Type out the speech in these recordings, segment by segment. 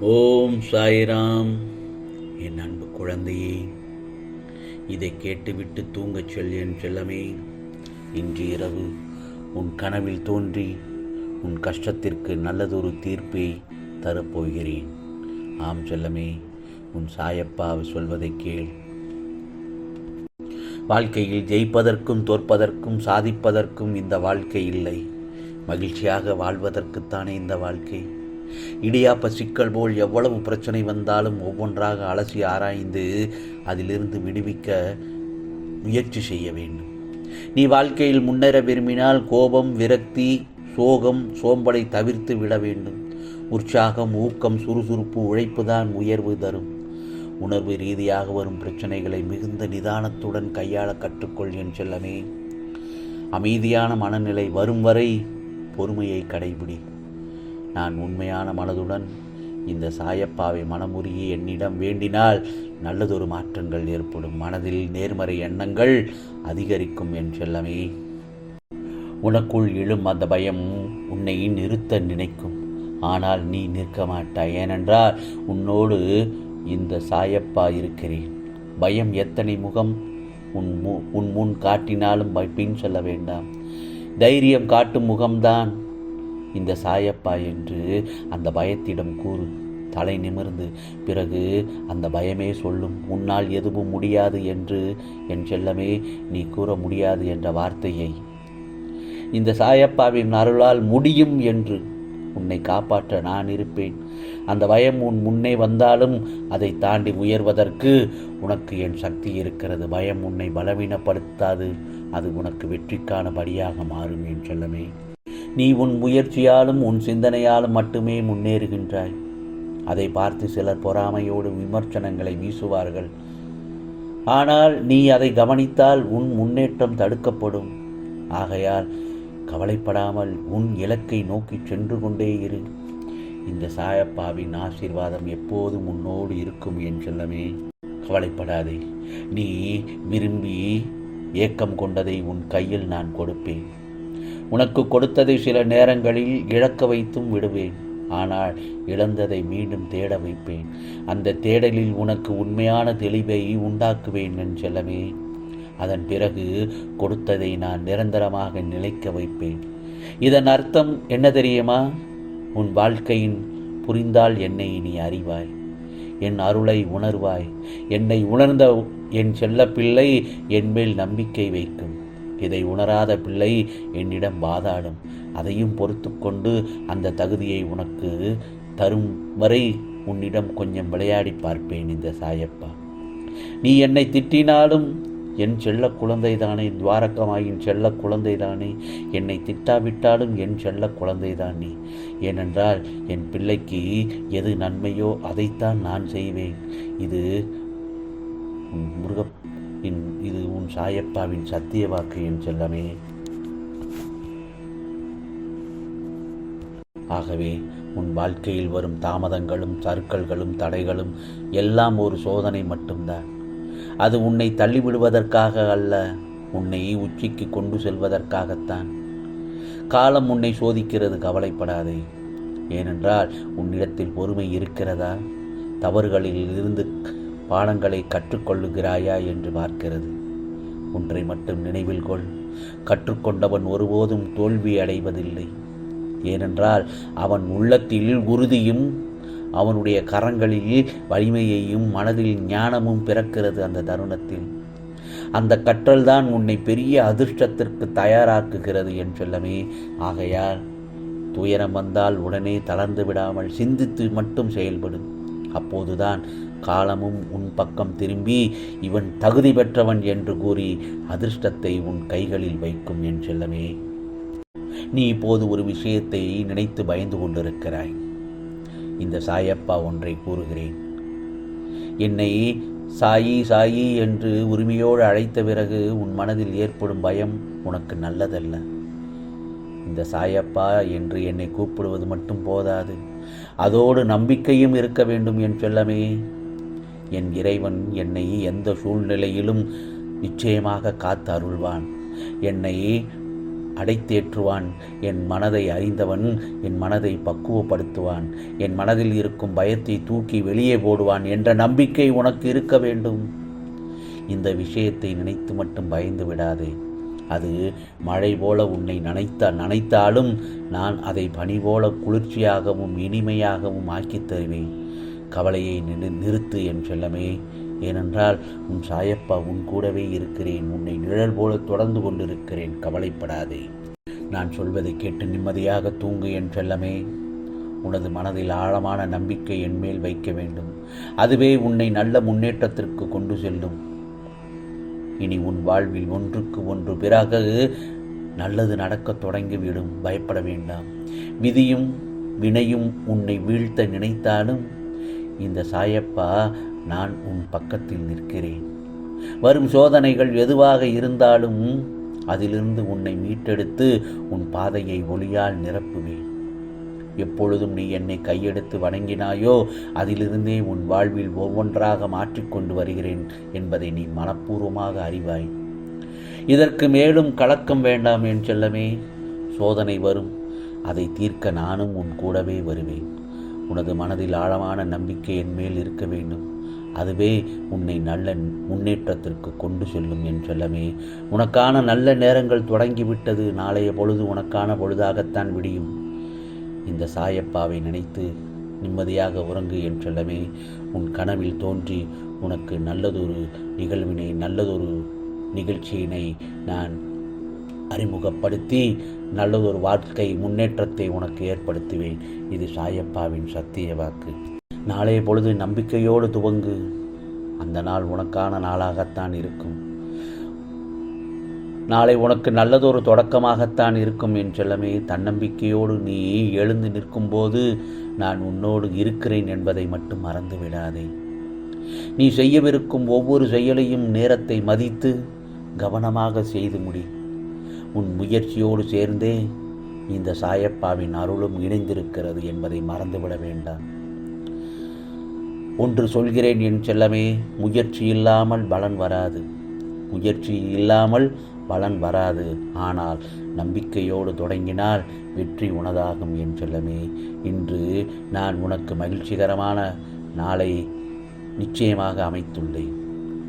ஓம் சாய்ராம். என் அன்பு குழந்தையே இதை கேட்டுவிட்டு தூங்கச் சொல் என் செல்லமே. இன்று இரவு உன் கனவில் தோன்றி உன் கஷ்டத்திற்கு நல்லதொரு தீர்ப்பை தரப்போகிறேன். ஆம் செல்லமே உன் சாயப்பா சொல்வதை கேள். வாழ்க்கையில் ஜெயிப்பதற்கும் தோற்பதற்கும் சாதிப்பதற்கும் இந்த வாழ்க்கை இல்லை. மகிழ்ச்சியாக வாழ்வதற்குத்தானே இந்த வாழ்க்கை? இடியாப்ப சிக்கல் போல் எவ்வளவு பிரச்சனை வந்தாலும் ஒவ்வொன்றாக அலசி ஆராய்ந்து அதிலிருந்து விடுவிக்க முயற்சி செய்ய வேண்டும். நீ வாழ்க்கையில் முன்னேற விரும்பினால் கோபம் விரக்தி சோகம் சோம்பலை தவிர்த்து விட வேண்டும். உற்சாகம் ஊக்கம் சுறுசுறுப்பு உழைப்புதான் உயர்வு தரும். உணர்வு ரீதியாக வரும் பிரச்சனைகளை மிகுந்த நிதானத்துடன் கையாள கற்றுக்கொள் என் செல்லமே. அமைதியான மனநிலை வரும் வரை பொறுமையை கடைபிடி. நான் உண்மையான மனதுடன் இந்த சாயப்பாவை மனமுருகி என்னிடம் வேண்டினால் நல்லதொரு மாற்றங்கள் ஏற்படும். மனதில் நேர்மறை எண்ணங்கள் அதிகரிக்கும் என் செல்லமே. உனக்குள் எழும் அந்த பயம் உன்னை நிறுத்த நினைக்கும். ஆனால் நீ நிற்க மாட்டாய். ஏனென்றால் உன்னோடு இந்த சாயப்பா இருக்கிறேன். பயம் எத்தனை முகம் உன் மு உன் முன் காட்டினாலும் பின் சொல்ல வேண்டாம். தைரியம் காட்டும் முகம்தான். இந்த சாயப்பா என்று அந்த பயத்திடம் கூறு. தலை நிமிர்ந்து பிறகு அந்த பயமே சொல்லும். உன்னால் எதுவும் முடியாது என்று என் செல்லமே நீ கூற முடியாது என்ற வார்த்தையை. இந்த சாயப்பாவின் அருளால் முடியும் என்று உன்னை காப்பாற்ற நான் இருப்பேன். அந்த பயம் உன் முன்னே வந்தாலும் அதை தாண்டி உயர்வதற்கு உனக்கு என் சக்தி இருக்கிறது. பயம் உன்னை பலவீனப்படுத்தாது. அது உனக்கு வெற்றிக்கான படியாக மாறும் என் செல்லமே. நீ உன் முயற்சியாலும் உன் சிந்தனையாலும் மட்டுமே முன்னேறுகின்றாய். அதை பார்த்து சிலர் பொறாமையோடு விமர்சனங்களை வீசுவார்கள். ஆனால் நீ அதை கவனித்தால் உன் முன்னேற்றம் தடுக்கப்படும். ஆகையால் கவலைப்படாமல் உன் இலக்கை நோக்கி சென்று கொண்டே இரு. இந்த சாயப்பாவின் ஆசீர்வாதம் எப்போதும் உன்னோடு இருக்கும் என் செல்லமே. கவலைப்படாதே. நீ விரும்பி ஏக்கம் கொண்டதை உன் கையில் நான் கொடுப்பேன். உனக்கு கொடுத்ததை சில நேரங்களில் இழக்க வைத்தும் விடுவேன். ஆனால் இழந்ததை மீண்டும் தேட வைப்பேன். அந்த தேடலில் உனக்கு உண்மையான தெளிவை உண்டாக்குவேன் என் செல்லமே. அதன் பிறகு கொடுத்ததை நான் நிரந்தரமாக நிலைக்க வைப்பேன். இதன் அர்த்தம் என்ன தெரியுமா? உன் வாழ்க்கையின் புரிந்தால் என்னை நீ அறிவாய். என் அருளை உணர்வாய். என்னை உணர்ந்த என் செல்ல பிள்ளை என் மேல் நம்பிக்கை வைக்கும். இதை உணராத பிள்ளை என்னிடம் வாதாடும். அதையும் பொறுத்து கொண்டு அந்த தகுதியை உனக்கு தரும் வரை உன்னிடம் கொஞ்சம் விளையாடி பார்ப்பேன் இந்த சாயப்பா. நீ என்னை திட்டினாலும் என் செல்ல குழந்தைதானே துவாரகமாயின் செல்ல குழந்தைதானே என்னை திட்டாவிட்டாலும் என் செல்ல குழந்தைதான் நீ ஏனென்றால் என் பிள்ளைக்கு எது நன்மையோ அதைத்தான் நான் செய்வேன். இது உன் முருக இன் இது உன் சாயப்பாவின் சத்திய வாக்கு என் செல்லமே. ஆகவே உன் வாழ்க்கையில் வரும் தாமதங்களும் சறுக்கல்களும் தடைகளும் எல்லாம் ஒரு சோதனை மட்டும்தான். அது உன்னை தள்ளிவிடுவதற்காக அல்ல உன்னை உச்சிக்கு கொண்டு செல்வதற்காகத்தான். காலம் உன்னை சோதிக்கிறது கவலைப்படாதே. ஏனென்றால் உன்னிடத்தில் பொறுமை இருக்கிறதா? தவறுகளில் இருந்து பாடங்களை கற்றுக்கொள்ளுகிறாயா என்று பார்க்கிறது. ஒன்றை மட்டும் நினைவில் கொள். கற்றுக்கொண்டவன் ஒருபோதும் தோல்வி அடைவதில்லை ஏனென்றால் அவன் உள்ளத்தில் உறுதியும் அவனுடைய கரங்களில் வலிமையையும் மனதில் ஞானமும் பிறக்கிறது அந்த தருணத்தில். அந்த கற்றல்தான் உன்னை பெரிய அதிர்ஷ்டத்திற்கு தயாராக்குகிறது என் சொல்லமே. ஆகையால் துயரம் வந்தால் உடனே தளர்ந்து விடாமல் சிந்தித்து மட்டும் செயல்படும் அப்போதுதான் காலமும் உன் பக்கம் திரும்பி இவன் தகுதி பெற்றவன் என்று கூறி அதிர்ஷ்டத்தை உன் கைகளில் வைக்கும் என் செல்லமே. நீ இப்போது ஒரு விஷயத்தை நினைத்து பயந்து கொண்டிருக்கிறாய். இந்த சாயப்பா ஒன்றை கூறுகிறேன். என்னை சாயி சாயி என்று உரிமையோடு அழைத்த பிறகு உன் மனதில் ஏற்படும் பயம் உனக்கு நல்லதல்ல. இந்த சாயப்பா என்று என்னை கூப்பிடுவது மட்டும் போதாது. அதோடு நம்பிக்கையும் இருக்க வேண்டும் என் செல்லமே. என் இறைவன் என்னை எந்த சூழ்நிலையிலும் நிச்சயமாக காத்து அருள்வான். என்னை அடைத்தேற்றுவான். என் மனதை அறிந்தவன் என் மனதை பக்குவப்படுத்துவான். என் மனதில் இருக்கும் பயத்தை தூக்கி வெளியே போடுவான் என்ற நம்பிக்கை உனக்கு இருக்க வேண்டும். இந்த விஷயத்தை நினைத்து மட்டும் பயந்து விடாதே. அது மழை போல உன்னை நனைத்த நனைத்தாலும் நான் அதை பனி போல குளிர்ச்சியாகவும் இனிமையாகவும் ஆக்கித் தருவேன். கவலையை நிறு நிறுத்து என் செல்லமே. ஏனென்றால் உன் சாயப்பா உன் கூடவே இருக்கிறேன் உன்னை நிழல் போல தொடர்ந்து கொண்டிருக்கிறேன் கவலைப்படாதே. நான் சொல்வதை கேட்டு நிம்மதியாக தூங்கு என் செல்லமே. உனது மனதில் ஆழமான நம்பிக்கை என் மேல் வைக்க வேண்டும். அதுவே உன்னை நல்ல முன்னேற்றத்திற்கு கொண்டு செல்லும். இனி உன் வாழ்வில் ஒன்றுக்கு ஒன்று பிறகு நல்லது நடக்கத் தொடங்கிவிடும். பயப்பட வேண்டாம். விதியும் வினையும் உன்னை வீழ்த்த நினைத்தாலும் இந்த சாயப்பா நான் உன் பக்கத்தில் நிற்கிறேன். வரும் சோதனைகள் எதுவாக இருந்தாலும் அதிலிருந்து உன்னை மீட்டெடுத்து உன் பாதையை ஒளியால் நிரப்புவேன். எப்பொழுதும் நீ என்னை கையெடுத்து வணங்கினாயோ அதிலிருந்தே உன் வாழ்வில் ஒவ்வொன்றாக மாற்றிக்கொண்டு வருகிறேன் என்பதை நீ மனப்பூர்வமாக அறிவாய். இதற்கு மேலும் கலக்கம் வேண்டாம் என் செல்லமே. சோதனை வரும். அதை தீர்க்க நானும் உன் கூடவே வருவேன். உனது மனதில் ஆழமான நம்பிக்கை என் மேல் இருக்க வேண்டும். அதுவே உன்னை நல்ல முன்னேற்றத்திற்கு கொண்டு செல்லும் என் செல்லமே. உனக்கான நல்ல நேரங்கள் தொடங்கிவிட்டது. நாளைய பொழுது உனக்கான பொழுதாகத்தான் விடியும். இந்த சாயப்பாவை நினைத்து நிம்மதியாக உறங்கு என் செல்லமே. உன் கனவில் தோன்றி உனக்கு நல்லதொரு நிகழ்வினை நல்லதொரு நிகழ்ச்சியினை நான் அறிமுகப்படுத்தி நல்லதொரு வாழ்க்கை முன்னேற்றத்தை உனக்கு ஏற்படுத்துவேன். இது சாயப்பாவின் சத்திய வாக்கு. நாளைய பொழுது நம்பிக்கையோடு துவங்கு. அந்த நாள் உனக்கான நாளாகத்தான் இருக்கும். நாளை உனக்கு நல்லதொரு தொடக்கமாகத்தான் இருக்கும் என் செல்லமே. தன்னம்பிக்கையோடு நீ எழுந்து நிற்கும்போது நான் உன்னோடு இருக்கிறேன் என்பதை மட்டும் மறந்து விடாதே நீ செய்யவிருக்கும் ஒவ்வொரு செயலையும் நேரத்தை மதித்து கவனமாக செய்து முடி. உன் முயற்சியோடு சேர்ந்தே இந்த சாயப்பாவின் அருளும் இணைந்திருக்கிறது என்பதை மறந்துவிட வேண்டாம். ஒன்று சொல்கிறேன் என் செல்லமே முயற்சி இல்லாமல் பலன் வராது. முயற்சி இல்லாமல் பலன் வராது. ஆனால் நம்பிக்கையோடு தொடங்கினால் வெற்றி உனதாகும் என் செல்லமே. இன்று நான் உனக்கு மகிழ்ச்சிகரமான நாளை நிச்சயமாக அமைத்துள்ளேன்.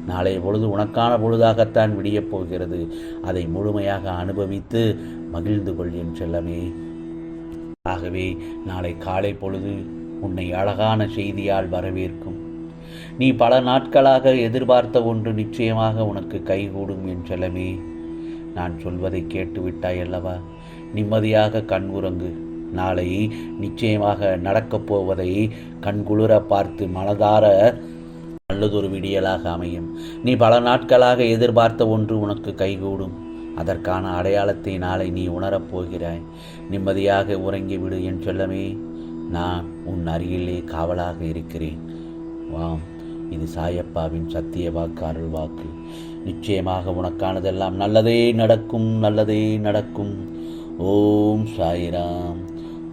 நாளைய பொழுது உனக்கான பொழுதாகத்தான் விடியப் போகிறது. அதை முழுமையாக அனுபவித்து மகிழ்ந்து கொள் என் செல்லமே. ஆகவே நாளை காலை பொழுது உன்னை அழகான செய்தியால் வரவேற்கும். நீ பல நாட்களாக எதிர்பார்த்த ஒன்று நிச்சயமாக உனக்கு கைகூடும் என் செல்லமே. நான் சொல்வதை கேட்டு விட்டாய் அல்லவா நிம்மதியாக கண் உறங்கு. நாளை நிச்சயமாக நடக்கப் போவதை கண்குளிர பார்த்து மனதார நல்லதொரு விடியலாக அமையும். நீ பல நாட்களாக எதிர்பார்த்த ஒன்று உனக்கு கைகூடும். அதற்கான அடையாளத்தை நாளை நீ உணரப் போகிறாய். நிம்மதியாக உறங்கிவிடு என் செல்லமே. நான் உன் அருகிலே காவலாக இருக்கிறேன். வாம் இது சாயப்பாவின் சத்திய வாக்கு அருள் வாக்கு. நிச்சயமாக உனக்கானதெல்லாம் நல்லதே நடக்கும் நல்லதே நடக்கும். ஓம் சாயிராம்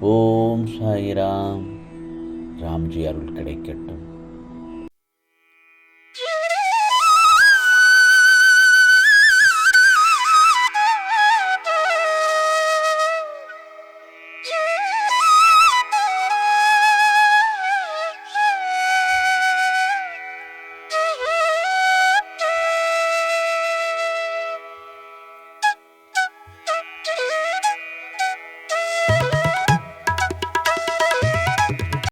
ஓம் சாயிராம். ராம்ஜி அருள் கிடைக்கட்டும்.